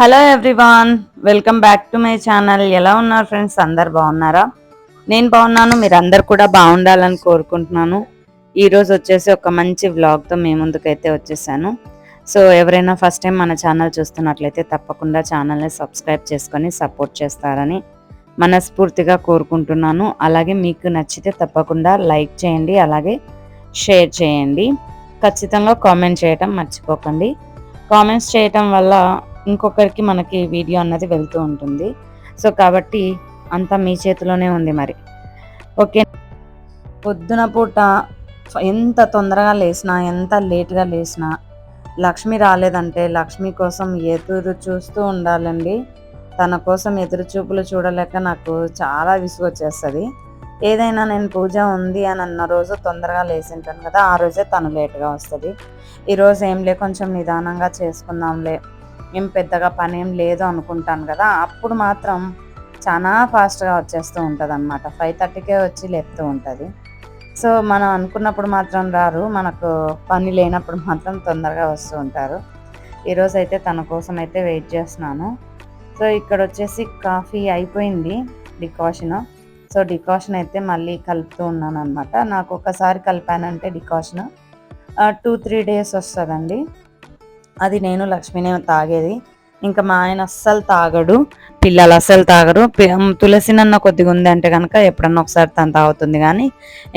Hello everyone welcome back to my channel. ఎలా ఉన్నారు friends? అందరు బాగున్నారా? నేను బాగున్నాను మీరందరు కూడా బాగుండాలని కోరుకుంటున్నాను. ఈరోజు వచ్చేసి ఒక మంచి వ్లాగ్తో మీ ముందుకైతే వచ్చేసాను. సో ఎవరైనా ఫస్ట్ టైం మన ఛానల్ చూస్తున్నట్లయితే తప్పకుండా ఛానల్ని సబ్స్క్రైబ్ చేసుకొని సపోర్ట్ చేస్తారని మనస్ఫూర్తిగా కోరుకుంటున్నాను. అలాగే మీకు నచ్చితే తప్పకుండా లైక్ చేయండి అలాగే షేర్ చేయండి. ఖచ్చితంగా కామెంట్ చేయటం మర్చిపోకండి. కామెంట్స్ చేయటం వల్ల ఇంకొకరికి మనకి వీడియో అన్నది వెళ్తూ ఉంటుంది. సో కాబట్టి అంతా మీ చేతిలోనే ఉంది మరి. ఓకే. పొద్దున పూట ఎంత తొందరగా లేచినా ఎంత లేట్గా లేచినా లక్ష్మి రాలేదంటే లక్ష్మి కోసం ఎదురు చూస్తూ ఉండాలండి. తన కోసం ఎదురు చూపులు చూడలేక నాకు చాలా విసుగు వచ్చేస్తుంది. ఏదైనా నేను పూజ ఉంది అని అన్న రోజు తొందరగా లేచింటాను కదా ఆ రోజే తను లేట్గా వస్తుంది. ఈరోజు ఏం లే కొంచెం నిదానంగా చేసుకుందాంలే ఏం పెద్దగా పని ఏం లేదు అనుకుంటాను కదా అప్పుడు మాత్రం చాలా ఫాస్ట్గా వచ్చేస్తూ ఉంటుంది అనమాట ఫైవ్ థర్టీకే వచ్చి లేపుతూ ఉంటుంది. సో మనం అనుకున్నప్పుడు మాత్రం రారు. మనకు పని లేనప్పుడు మాత్రం తొందరగా వస్తూ ఉంటారు. ఈరోజు అయితే తన కోసం అయితే వెయిట్ చేస్తున్నాను. సో ఇక్కడ వచ్చేసి కాఫీ అయిపోయింది డికాషన్. సో డికాషన్ అయితే మళ్ళీ కలుపుతూ ఉన్నాను అనమాట నాకు ఒకసారి కలిపానంటే డికాషన్. టూ త్రీ డేస్ వస్తుందండి. అది నేను లక్ష్మినే తాగేది. ఇంకా మా ఆయన అస్సలు తాగడు. పిల్లలు అస్సలు తాగరు. తులసి నన్న కొద్దిగా ఉంది అంటే కనుక ఎప్పుడన్నా ఒకసారి తను తాగుతుంది కానీ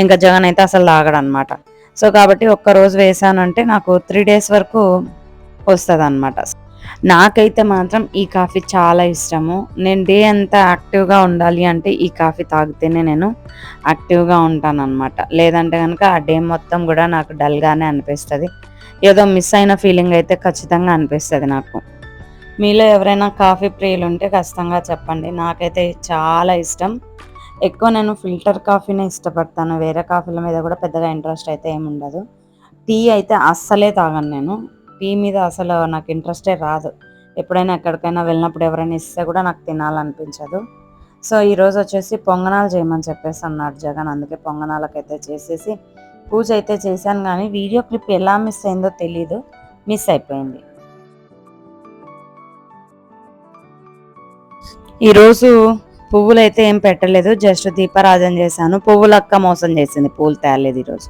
ఇంకా జగన్ అయితే అసలు తాగడు అనమాట సో కాబట్టి ఒక్క రోజు వేసానంటే నాకు త్రీ డేస్ వరకు వస్తుంది అనమాట నాకైతే మాత్రం ఈ కాఫీ చాలా ఇష్టము. నేను డే అంతా యాక్టివ్గా ఉండాలి అంటే ఈ కాఫీ తాగితేనే నేను యాక్టివ్గా ఉంటాను అనమాట లేదంటే కనుక ఆ డే మొత్తం కూడా నాకు డల్గానే అనిపిస్తుంది. ఏదో మిస్ అయిన ఫీలింగ్ అయితే ఖచ్చితంగా అనిపిస్తుంది నాకు. మీలో ఎవరైనా కాఫీ ప్రియులు ఉంటే ఖచ్చితంగా చెప్పండి. నాకైతే చాలా ఇష్టం. ఎక్కువ నేను ఫిల్టర్ కాఫీనే ఇష్టపడతాను. వేరే కాఫీల మీద కూడా పెద్దగా ఇంట్రెస్ట్ అయితే ఏమి ఉండదు. టీ అయితే అస్సలే తాగను నేను. టీ మీద అసలు నాకు ఇంట్రెస్టే రాదు. ఎప్పుడైనా ఎక్కడికైనా వెళ్ళినప్పుడు ఎవరైనా ఇస్తే కూడా నాకు తినాలనిపించదు. సో ఈరోజు వచ్చేసి పొంగనాలు చేయమని చెప్పేసి అన్నాడు జగన్. అందుకే పొంగనాలకైతే చేసేసి పూజ అయితే చేశాను కానీ వీడియో క్లిప్ ఎలా మిస్ అయిందో తెలీదు. మిస్ అయిపోయింది. ఈరోజు పువ్వులు అయితే ఏం పెట్టలేదు. జస్ట్ దీపారాధన చేశాను. పువ్వులు అక్క మోసం చేసింది. పూలు తేలేదు ఈరోజు.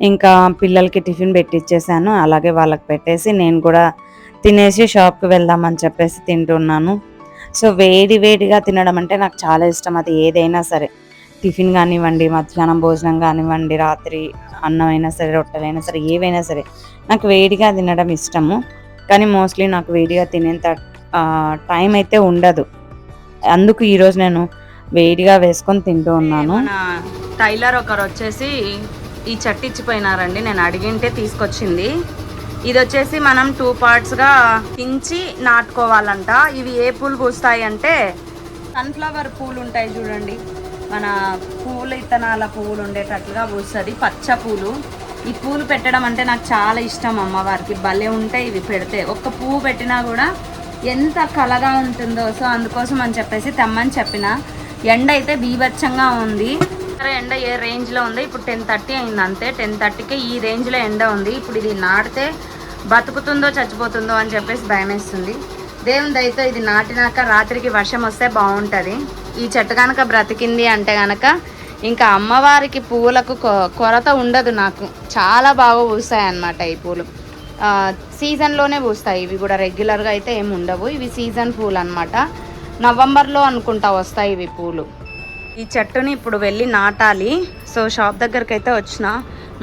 ఇంకా పిల్లలకి టిఫిన్ పెట్టిచ్చేసాను. అలాగే వాళ్ళకి పెట్టేసి నేను కూడా తినేసి షాప్కి వెళ్దామని చెప్పేసి తింటున్నాను. సో వేడి వేడిగా తినడం అంటే నాకు చాలా ఇష్టం. అది ఏదైనా సరే. టిఫిన్ కానివ్వండి మధ్యాహ్నం భోజనం కానివ్వండి రాత్రి అన్నం అయినా సరే రొట్టెలైనా సరే ఏవైనా సరే నాకు వేడిగా తినడం ఇష్టము. కానీ మోస్ట్లీ నాకు వేడిగా తినేంత టైం అయితే ఉండదు. అందుకు ఈరోజు నేను వేడిగా వేసుకొని తింటూ ఉన్నాను. టైలర్ ఒకరు వచ్చేసి ఈ చట్టి ఇచ్చిపోయినారండి. నేను అడిగింటే తీసుకొచ్చింది. ఇది వచ్చేసి మనం టూ పార్ట్స్గా కించి నాటుకోవాలంట. ఇవి ఏ పూలు పూస్తాయి అంటే సన్ఫ్లవర్ పూలు ఉంటాయి చూడండి. మన పూల ఇత్తనాల పువ్వులు ఉండేటట్లుగా పూస్తుంది పచ్చ పూలు. ఈ పూలు పెట్టడం అంటే నాకు చాలా ఇష్టం అమ్మవారికి భలే ఉంటాయి ఇవి పెడితే. ఒక్క పువ్వు పెట్టినా కూడా ఎంత కలగా ఉంటుందో సో అందుకోసం అని చెప్పేసి తెమ్మని చెప్పిన. ఎండ అయితే బీభత్సంగా ఉంది. ఎండ ఏ రేంజ్లో ఉంది? ఇప్పుడు టెన్ థర్టీ అయింది అంతే. టెన్ థర్టీకి ఈ రేంజ్లో ఎండ ఉంది. ఇప్పుడు ఇది నాటితే బతుకుతుందో చచ్చిపోతుందో అని చెప్పేసి భయం వేస్తుంది దేవుని దయతో ఇది నాటినాక రాత్రికి వర్షం వస్తే బాగుంటుంది. ఈ చెట్టు కనుక బ్రతికింది అంటే కనుక ఇంకా అమ్మవారికి పువ్వులకు కొరత ఉండదు నాకు. చాలా బాగా పూస్తాయి అన్నమాట ఈ పూలు. సీజన్లోనే పూస్తాయి. ఇవి కూడా రెగ్యులర్గా అయితే ఏమి ఉండవు. ఇవి సీజన్ పూలు అనమాట నవంబర్లో అనుకుంటా వస్తాయి ఇవి పూలు. ఈ చెట్టుని ఇప్పుడు వెళ్ళి నాటాలి. సో షాప్ దగ్గరికి అయితే వచ్చిన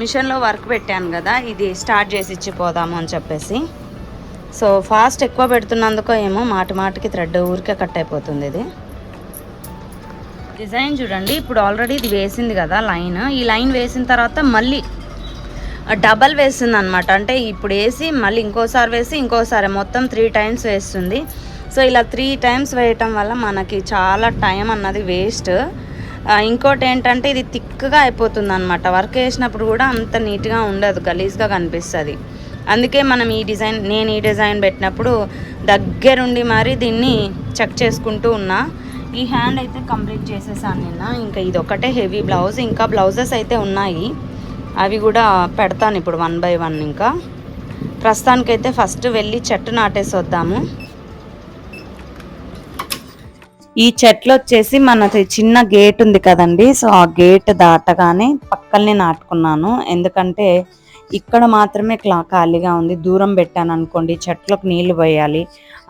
మిషన్లో వర్క్ పెట్టాను కదా. ఇది స్టార్ట్ చేసి ఇచ్చిపోదాము అని చెప్పేసి. సో ఫాస్ట్ ఎక్కువ పెడుతున్నందుకో ఏమో మాటి మాటికి థ్రెడ్ ఊరికే కట్ అయిపోతుంది ఇది. డిజైన్ చూడండి ఇప్పుడు ఆల్రెడీ ఇది వేసింది కదా లైన్. ఈ లైన్ వేసిన తర్వాత మళ్ళీ డబల్ వేస్తుంది అనమాట అంటే ఇప్పుడు వేసి మళ్ళీ ఇంకోసారి వేసి ఇంకోసారి మొత్తం త్రీ టైమ్స్ వేస్తుంది. సో ఇలా త్రీ టైమ్స్ వేయటం వల్ల మనకి చాలా టైం అన్నది వేస్ట్ ఇంకోటి ఏంటంటే ఇది థిక్గా అయిపోతుంది అనమాట వర్క్ వేసినప్పుడు కూడా అంత నీట్గా ఉండదు గలీజ్గా కనిపిస్తుంది. అందుకే మనం ఈ డిజైన్ నేను ఈ డిజైన్ పెట్టినప్పుడు దగ్గరుండి మరి దీన్ని చెక్ చేసుకుంటూ ఉన్నా. ఈ హ్యాండ్ అయితే కంప్లీట్ చేసేసాను నిన్న. ఇంకా ఇది ఒకటే హెవీ బ్లౌజ్. ఇంకా బ్లౌజెస్ అయితే ఉన్నాయి. అవి కూడా పెడతాను ఇప్పుడు వన్ బై వన్ ఇంకా. ప్రస్తుతానికైతే ఫస్ట్ వెళ్ళి చెట్టు నాటేసి వద్దాము. ఈ చెట్లు వచ్చేసి మనది చిన్న గేట్ ఉంది కదండి. సో ఆ గేట్ దాటగానే పక్కల్ని నాటుకున్నాను. ఎందుకంటే ఇక్కడ మాత్రమే క్లా ఖాళీగా ఉంది. దూరం పెట్టాను అనుకోండి చెట్లకు నీళ్ళు పోయాలి.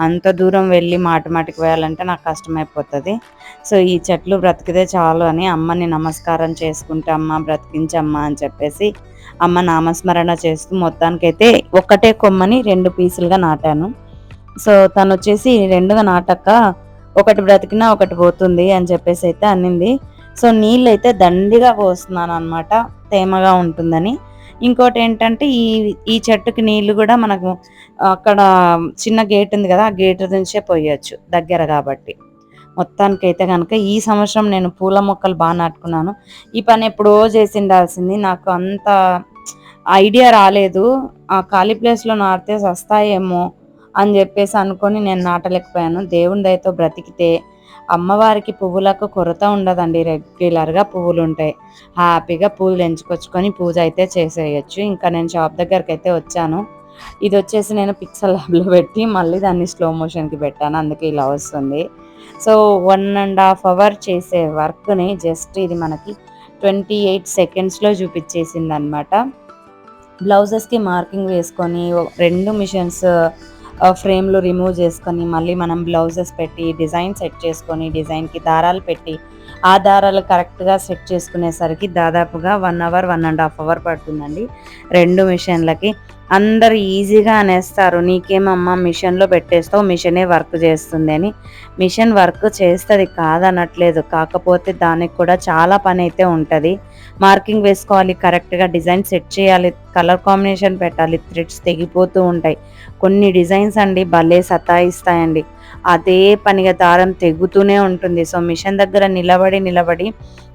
అంత దూరం వెళ్ళి మాటమాటికి పోయాలంటే నాకు కష్టమైపోతుంది. సో ఈ చెట్లు బ్రతికితే చాలు అని అమ్మని నమస్కారం చేసుకుంటే అమ్మ బ్రతికించమ్మ అని చెప్పేసి అమ్మ నామస్మరణ చేస్తూ మొత్తానికైతే ఒకటే కొమ్మని రెండు పీసులుగా నాటాను. సో తను వచ్చేసి రెండుగా నాటక ఒకటి బ్రతికినా ఒకటి పోతుంది అని చెప్పేసి అయితే అన్నింది సో నీళ్ళు అయితే దండిగా పోస్తున్నాను అనమాట తేమగా ఉంటుందని. ఇంకోటి ఏంటంటే ఈ ఈ చెట్టుకి నీళ్ళు కూడా మనకు అక్కడ చిన్న గేట్ ఉంది కదా ఆ గేట్ నుంచే పోయొచ్చు దగ్గర కాబట్టి. మొత్తానికి అయితే కనుక ఈ సంవత్సరం నేను పూల మొక్కలు బాగా నాటుకున్నాను. ఈ పని ఎప్పుడో చేసి ఉండాల్సింది నాకు అంత ఐడియా రాలేదు. ఆ ఖాళీ ప్లేస్లో నాటితే వస్తాయేమో అని చెప్పేసి అనుకొని నేను నాటలేకపోయాను. దేవుని దయతో బ్రతికితే అమ్మవారికి పువ్వులకు కొరత ఉండదండి. రెగ్యులర్గా పువ్వులు ఉంటాయి హ్యాపీగా పూలు ఎంచుకొచ్చుకొని పూజ అయితే చేసేయచ్చు. ఇంకా నేను షాప్ దగ్గరికి అయితే వచ్చాను. ఇది వచ్చేసి నేను పిక్సల్ ల్యాబ్లో పెట్టి మళ్ళీ దాన్ని స్లో మోషన్కి పెట్టాను. అందుకే ఇలా వస్తుంది. So one and half hour చేసే వర్క్ని జస్ట్ ఇది మనకి ట్వంటీ ఎయిట్ సెకండ్స్లో చూపించేసింది అనమాట బ్లౌజెస్కి మార్కింగ్ వేసుకొని రెండు మిషన్స్ ఫ్రేమ్లు రిమూవ్ చేసుకొని మళ్ళీ మనం బ్లౌజెస్ పెట్టి డిజైన్ సెట్ చేసుకొని డిజైన్కి దారాలు పెట్టి ఆ దారాలు కరెక్ట్గా సెట్ చేసుకునేసరికి దాదాపుగా one hour one and half hour పడుతుందండి. రెండు మిషన్లకి. అందరు ఈజీగా అనేస్తారు నీకేమమ్మా మిషన్లో పెట్టేస్తావు మిషనే వర్క్ చేస్తుంది అని. మిషన్ వర్క్ చేస్తుంది కాదనట్లేదు కాకపోతే దానికి కూడా చాలా పని అయితే ఉంటుంది. మార్కింగ్ వేసుకోవాలి కరెక్ట్గా డిజైన్ సెట్ చేయాలి కలర్ కాంబినేషన్ పెట్టాలి థ్రెడ్స్ తెగిపోతూ ఉంటాయి. కొన్ని డిజైన్స్ అండి భలే సతాయిస్తాయండి. అదే పనిగా దారం తెగుతూనే ఉంటుంది. సో మిషన్ దగ్గర నిలబడి నిలబడి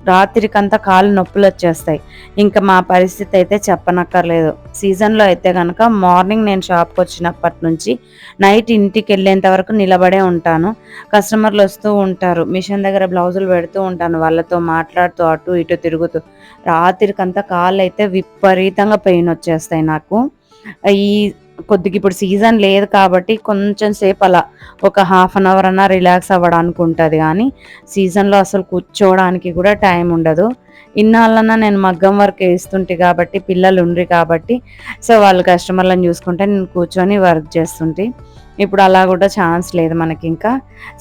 రాత్రికంతా కాళ్ళు నొప్పులు వచ్చేస్తాయి ఇంకా మా పరిస్థితి అయితే చెప్పనక్కర్లేదు. సీజన్లో అయితే కనుక మార్నింగ్ నేను షాప్కి వచ్చినప్పటి నుంచి నైట్ ఇంటికి వెళ్ళేంత వరకు నిలబడే ఉంటాను. కస్టమర్లు వస్తూ ఉంటారు. మిషన్ దగ్గర బ్లౌజులు పెడుతూ ఉంటాను. వాళ్ళతో మాట్లాడుతూ అటు ఇటు తిరుగుతూ. రాత్రికంతా కాళ్ళు అయితే విపరీతంగా పెయిన్ వచ్చేస్తాయి నాకు. ఈ కొద్దిగా ఇప్పుడు సీజన్ లేదు కాబట్టి కొంచెం సేపు అలా ఒక హాఫ్ అన్ అవర్ అన్నా రిలాక్స్ అవ్వడానికి ఉంటుంది కానీ సీజన్లో అసలు కూర్చోవడానికి కూడా టైం ఉండదు. ఇన్నాళ్ళన్నా నేను మగ్గం వర్క్ వేస్తుంటే కాబట్టి పిల్లలు ఉండ్రి కాబట్టి సో వాళ్ళు కస్టమర్లను చూసుకుంటే నేను కూర్చొని వర్క్ చేస్తుంటే. ఇప్పుడు అలా కూడా ఛాన్స్ లేదు మనకి ఇంకా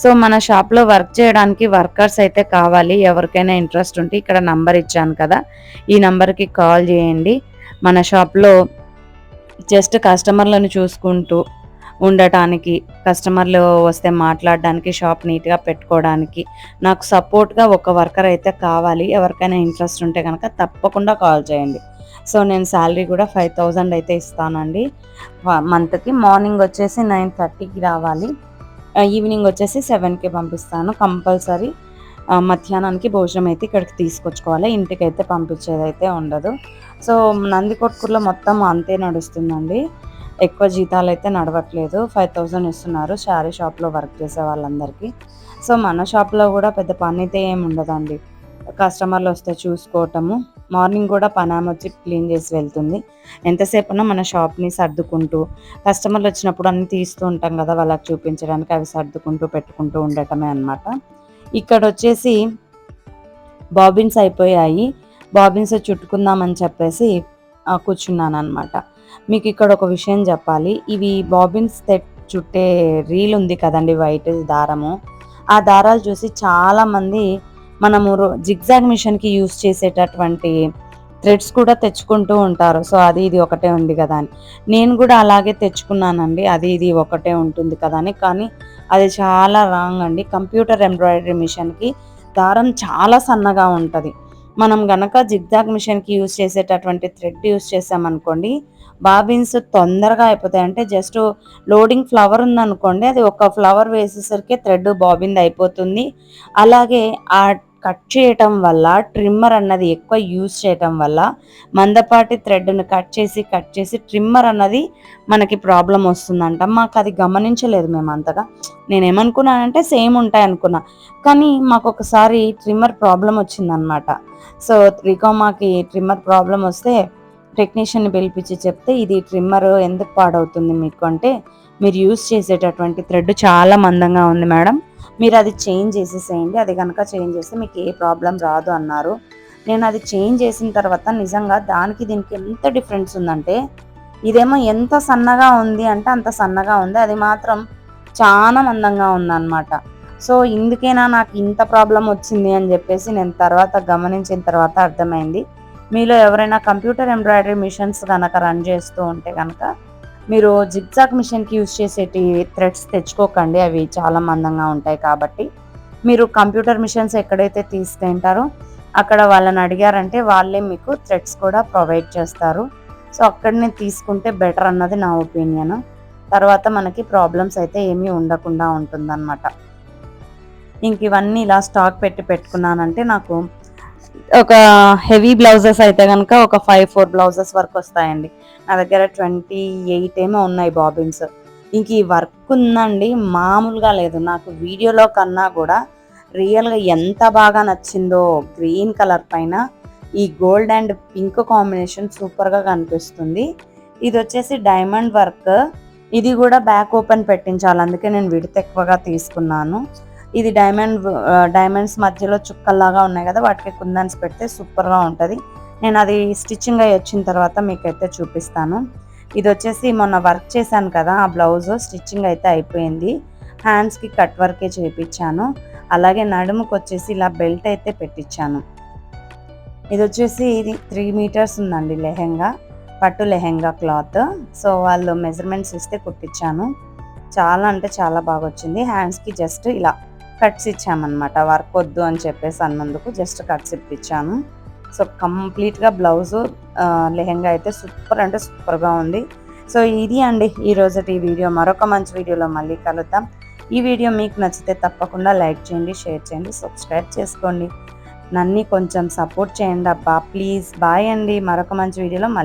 సో మన షాప్లో వర్క్ చేయడానికి వర్కర్స్ అయితే కావాలి. ఎవరికైనా ఇంట్రెస్ట్ ఉంటే ఇక్కడ నంబర్ ఇచ్చాను కదా. ఈ నంబర్కి కాల్ చేయండి. మన షాప్లో జస్ట్ కస్టమర్లను చూసుకుంటూ ఉండటానికి కస్టమర్లు వస్తే మాట్లాడడానికి షాప్ నీట్గా పెట్టుకోవడానికి నాకు సపోర్ట్గా ఒక వర్కర్ అయితే కావాలి. ఎవరికైనా ఇంట్రెస్ట్ ఉంటే కనుక తప్పకుండా కాల్ చేయండి. సో నేను శాలరీ కూడా ఫైవ్ థౌజండ్ అయితే ఇస్తానండి. మంత్కి మార్నింగ్ వచ్చేసి నైన్ థర్టీకి రావాలి. ఈవినింగ్ వచ్చేసి సెవెన్కి పంపిస్తాను. కంపల్సరీ మధ్యాహ్నానికి భోజనం అయితే ఇక్కడికి తీసుకొచ్చుకోవాలి. ఇంటికి అయితే పంపించేది అయితే ఉండదు. సో నందికొట్కూరులో మొత్తం అంతే నడుస్తుందండి. ఎక్కువ జీతాలు అయితే నడవట్లేదు. ఫైవ్ థౌజండ్ ఇస్తున్నారు శారీ షాప్లో వర్క్ చేసే వాళ్ళందరికీ. సో మన షాప్లో కూడా పెద్ద పని అయితే ఏమి ఉండదండి. కస్టమర్లు వస్తే చూసుకోవటము. మార్నింగ్ కూడా పనామ వచ్చి క్లీన్ చేసి వెళ్తుంది. ఎంతసేపున మన షాప్ని సర్దుకుంటూ కస్టమర్లు వచ్చినప్పుడు అన్ని తీస్తూ ఉంటాం కదా వాళ్ళకి చూపించడానికి అవి సర్దుకుంటూ పెట్టుకుంటూ ఉండటమే అనమాట ఇక్కడ వచ్చేసి బాబిన్స్ అయిపోయాయి. బాబిన్స్ చుట్టుకుందామని చెప్పేసి కూర్చున్నాను అనమాట మీకు ఇక్కడ ఒక విషయం చెప్పాలి. ఇవి బాబిన్స్ చుట్టే రీల్ ఉంది కదండి వైట్ దారము. ఆ దారాలు చూసి చాలామంది మనము జిగ్జాగ్ మిషన్కి యూస్ చేసేటటువంటి థ్రెడ్స్ కూడా తెచ్చుకుంటూ ఉంటారు. సో అది ఇది ఒకటే ఉంది కదా అని. నేను కూడా అలాగే తెచ్చుకున్నానండి. అది ఇది ఒకటే ఉంటుంది కదా అని. కానీ అది చాలా రాంగ్ అండి. కంప్యూటర్ ఎంబ్రాయిడరీ మిషన్కి దారం చాలా సన్నగా ఉంటుంది. మనం గనక జిగ్జాగ్ మిషన్కి యూజ్ చేసేటటువంటి థ్రెడ్ యూజ్ చేసామనుకోండి బాబిన్స్ తొందరగా అయిపోతాయి. అంటే జస్ట్ లోడింగ్ ఫ్లవర్ ఉందనుకోండి అది ఒక ఫ్లవర్ వేసేసరికి థ్రెడ్ బాబింది అయిపోతుంది. అలాగే ఆ కట్ చేయటం వల్ల ట్రిమ్మర్ అన్నది ఎక్కువ యూజ్ చేయటం వల్ల మందపాటి థ్రెడ్ను కట్ చేసి కట్ చేసి ట్రిమ్మర్ అన్నది మనకి ప్రాబ్లం వస్తుందంట. మాకు అది గమనించలేదు మేము అంతగా. నేనేమనుకున్నానంటే సేమ్ ఉంటాయి అనుకున్నా. కానీ మాకు ఒకసారి ట్రిమ్మర్ ప్రాబ్లం వచ్చిందనమాట. సో త్రికోమాకి ట్రిమ్మర్ ప్రాబ్లం వస్తే టెక్నీషియన్ని పిలిపించి చెప్తే ఇది ట్రిమ్మర్ ఎందుకు పాడవుతుంది మీకు? అంటే మీరు యూస్ చేసేటటువంటి థ్రెడ్ చాలా మందంగా ఉంది మేడం. మీరు అది చేంజ్ చేసేసేయండి అది కనుక చేంజ్ చేస్తే మీకు ఏ ప్రాబ్లం రాదు అన్నారు. నేను అది చేంజ్ చేసిన తర్వాత నిజంగా దానికి దీనికి ఎంత డిఫరెన్స్ ఉందంటే ఇదేమో ఎంత సన్నగా ఉంది అంటే అంత సన్నగా ఉంది అది మాత్రం చాలా మందంగా ఉందన్నమాట. సో ఇందుకేనా నాకు ఇంత ప్రాబ్లం వచ్చింది అని చెప్పేసి నేను తర్వాత గమనించిన తర్వాత అర్థమైంది. మీలో ఎవరైనా కంప్యూటర్ ఎంబ్రాయిడరీ మిషన్స్ కనుక రన్ చేస్తూ ఉంటే కనుక మీరు జిగ్జాగ్ మిషన్కి యూజ్ చేసేటి థ్రెడ్స్ తెచ్చుకోకండి. అవి చాలా మందంగా ఉంటాయి కాబట్టి. మీరు కంప్యూటర్ మిషన్స్ ఎక్కడైతే తీసుకుంటారో అక్కడ వాళ్ళని అడిగారంటే వాళ్ళే మీకు థ్రెడ్స్ కూడా ప్రొవైడ్ చేస్తారు. సో అక్కడనే తీసుకుంటే బెటర్ అన్నది నా ఒపీనియన్. తర్వాత మనకి ప్రాబ్లమ్స్ అయితే ఏమీ ఉండకుండా ఉంటుందన్నమాట. ఇంక ఇవన్నీ ఇలా స్టాక్ పెట్టి పెట్టుకున్నానంటే నాకు ఒక హెవీ బ్లౌజెస్ అయితే కనుక ఒక ఫైవ్ ఫోర్ బ్లౌజెస్ వరకు వస్తాయండి. నా దగ్గర ట్వంటీ ఎయిట్ ఏమో ఉన్నాయి బాబిన్స్. ఇంక ఈ వర్క్ ఉందండి మామూలుగా లేదు. నాకు వీడియోలో కన్నా కూడా రియల్గా ఎంత బాగా నచ్చిందో గ్రీన్ కలర్ పైన ఈ గోల్డ్ అండ్ పింక్ కాంబినేషన్ సూపర్గా కనిపిస్తుంది. ఇది వచ్చేసి డైమండ్ వర్క్. ఇది కూడా బ్యాక్ ఓపెన్ పెట్టించాలి అందుకే నేను విడత ఎక్కువగా తీసుకున్నాను. ఇది డైమండ్ డైమండ్స్ మధ్యలో చుక్కల్లాగా ఉన్నాయి కదా వాటికి కుందన్స్ పెడితే సూపర్గా ఉంటుంది. నేను అది స్టిచ్చింగ్ అయ్యి వచ్చిన తర్వాత మీకైతే చూపిస్తాను. ఇది వచ్చేసి మొన్న వర్క్ చేశాను కదా ఆ బ్లౌజ్ స్టిచ్చింగ్ అయితే అయిపోయింది. హ్యాండ్స్కి కట్ వర్కే చేయించాను అలాగే నడుముకు వచ్చేసి ఇలా బెల్ట్ అయితే పెట్టించాను ఇది వచ్చేసి ఇది త్రీ మీటర్స్ ఉందండి లెహెంగా పట్టు లెహెంగా క్లాత్ సో వాళ్ళు మెజర్మెంట్స్ ఇస్తే కుట్టించాను చాలా అంటే చాలా బాగా వచ్చింది హ్యాండ్స్కి జస్ట్ ఇలా కట్స్ ఇచ్చామన్నమాట. వర్క్ వద్దు అని చెప్పేసి అన్నందుకు జస్ట్ కట్స్ ఇప్పించాను సో కంప్లీట్గా బ్లౌజు లెహెంగా అయితే సూపర్ అంటే సూపర్గా ఉంది. సో ఇది అండి ఈ ఈ వీడియో. మరొక మంచి వీడియోలో మళ్ళీ కలుద్దాం. ఈ వీడియో మీకు నచ్చితే తప్పకుండా లైక్ చేయండి షేర్ చేయండి సబ్స్క్రైబ్ చేసుకోండి. నన్ను కొంచెం సపోర్ట్ చేయండి అబ్బా. ప్లీజ్ బాయ్ అండి. మరొక మంచి వీడియోలో మళ్ళీ